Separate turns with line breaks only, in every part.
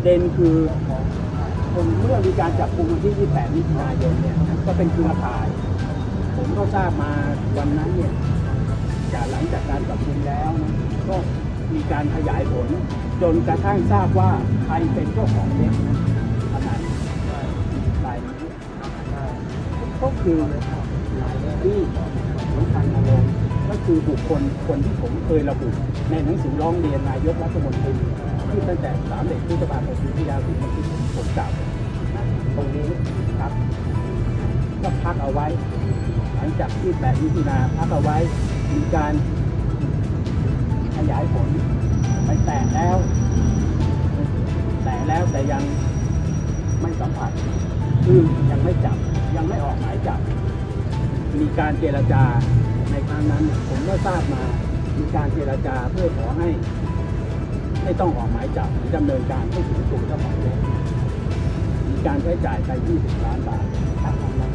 ประเด็นคือผมเมื่อมีการจับกลุ่มวันที่ 28 มิถุนายนเนี่ยก็เป็นเครือข่าย ผมก็ทราบมาวันนั้นเนี่ยจากหลังจากการจับกลุ่มแล้วนะก็มีการขยายผล จนกระทั่งทราบว่าใครเป็นเจ้าของเว็บนะขนาดรายนี้ก็คือรายที่สำคัญนะลงค์ก็คือบุคคลคนที่ผมเคยระบุในหนังสือร้องเรียนนายกรัฐมนตรี ที่ตั้งแต่สามเด็กพฤษภาคมปีที่แล้วที่ผมผมกล่าวนะตรงนี้ครับก็พักเอาไว้ หลังจากที่แปดมิถุนาพักเอาไว้มีการขยายผลไปแตะแล้ว แต่แล้วแต่ยังไม่สัมผัสคือยังไม่จับยังไม่ออกหมายจับ มีการเจรจาในครั้งนั้น ผมก็ทราบมา มีการเจรจาเพื่อขอให้ ไม่ต้องออกหมายจับหรือดำเนินการให้ถึงตัวเจ้าของเว็บมีการใช้จ่ายไป20ล้านบาทครับครั้งนั้น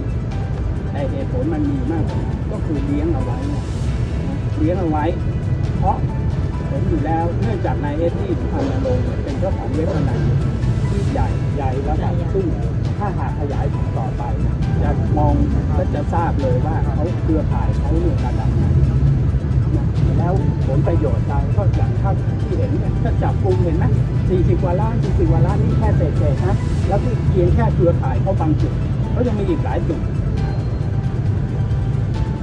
แต่เหตุผลมันมีมากกว่านั้นก็คือเลี้ยงเอาไว้เลี้ยงเอาไว้ เพราะผมอยู่แล้วเนื่องจากนายเอสที่พรรณรงเนี่ยเป็นเจ้าของเว็บพนันที่ใหญ่ใหญ่ระดับซึ่งถ้าหากขยายผลต่อไปนะจะมองก็จะทราบเลยว่าเขาเครือข่ายเขาเนี่ยระดับไหนแล้ว ลประโยชน์เราก็อย่างเท่าที่เห็นเนี่ยก็จับกลุ่มเห็นไหม40กว่าล้าน40กว่าล้านนี่แค่เศษๆนะแล้วที่เพียงแค่เครือข่ายเขาบางจุดเขายังมีอีกหลายจุด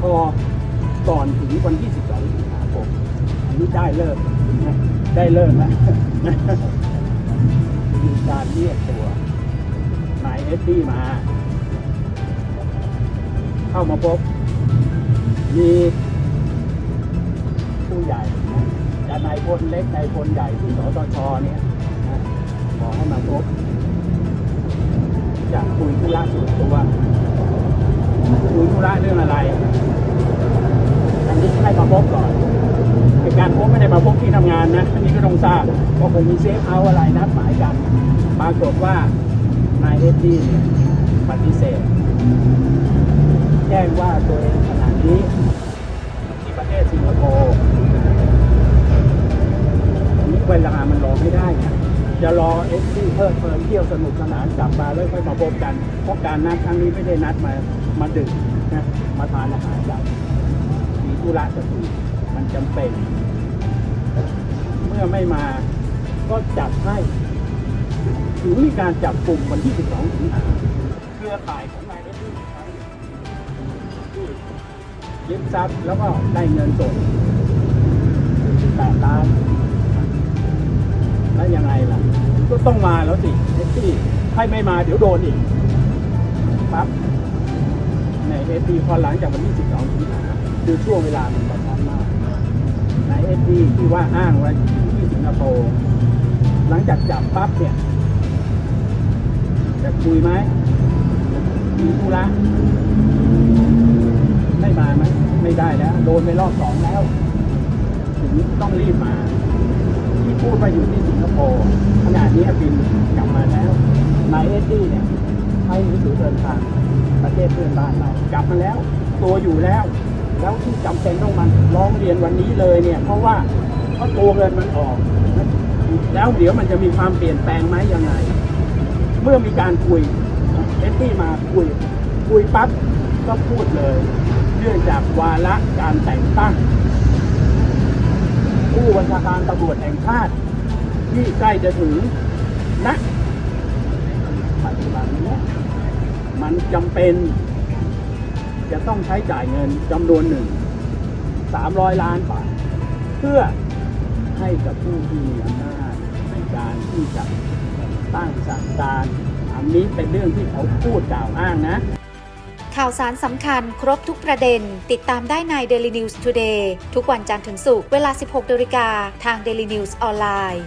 พอก่อนถึงวันที่ 12 สิงหาคมอันนี้ได้เลิกได้เลิกแล้วมีการเรียกตัวนายเอสดี้มา เข้ามาพบมี ผู้ใหญ่นะจะนายพลเล็กนายพลใหญ่ที่สตชเนี่ยนะบอกให้มาพบจะคุยธุระส่วนตัวคุยธุระเรื่องอะไรอันนี้ให้มาพบก่อนเป็นการพบไม่ได้มาพบที่ทำงานนะอันนี้ก็ต้องทราบว่าคงมีเซฟเอาอะไรนัดหมายกันปรากฏว่านายเอ็ดดี้ปฏิเสธแจ้งว่าตัวเองขณะนี้ สิงคโปร์นนี้เวลามันรอไม่ได้ไงจะรอเอ็กซี่เพลิดเพลินเที่ยวสนุกสนานกลับมาแล้วค่อยมาพบกันเพราะการนัดครั้งนี้ไม่ได้นัดมามาดื่มนะมาทานอาหารกันมีธุระจะคุยมันจำเป็น เมื่อไม่มาก็จับให้ ถึงมีการจับกลุ่มวันที่ 12 สิงหาเครือข่ายของ ยึดทรัพย์แล้วก็ได้เงินสด8ล้าน แล้วยังไงล่ะ ก็ต้องมาแล้วสิเอสซี่ให้ไม่มาเดี๋ยวโดนอีกปั๊บในเอสดีพอหลังจากวันที่12สิงหาคือช่วงเวลามันกระชั้นมากในเอสดีที่ว่าอ้างไว้ที่สิงคโปร์หลังจากจับปั๊บเนี่ยจะคุยไหมมีธุระ ไม่มาไหมไม่ได้แล้ว โดนไปรอบสองแล้วถึงต้องรีบมา ที่พูดว่าอยู่ที่สิงคโปร์ขณะนี้บินกลับมาแล้วนายเอสดี้เนี่ยให้หนังสือเดินทางประเทศเพื่อนบ้านเรากลับมาแล้ว ตัวอยู่แล้ว แล้วที่จำเป็นต้องมันร้องเรียนวันนี้เลยเนี่ย เพราะว่าเพราตัวเงินมันออก แล้วเดี๋ยวมันจะมีความเปลี่ยนแปลงไหมยังไง เมื่อมีการคุยเอสที่มาคุย คุยปั๊บก็พูดเลย เนื่องจากวาระการแต่งตั้ง ผู้บัญชาการตำรวจแห่งชาติที่ใกล้จะถึงณปัจจุบันเนี้มันจำเป็น จะต้องใช้จ่ายเงินจำนวนหนึ่งสามร้อยล้านบาท เพื่อให้กับผู้ที่มีอำนาจในการที่จะตั้งสั่งการอันนี้เป็นเรื่องที่เขาพูดกล่าวอ้างนะ
ข่าวสารสำคัญครบทุกประเด็น ติดตามได้ใน Daily News Today ทุกวันจันทร์ถึงศุกร์เวลา 16นาฬิกาทาง Daily News ออนไลน์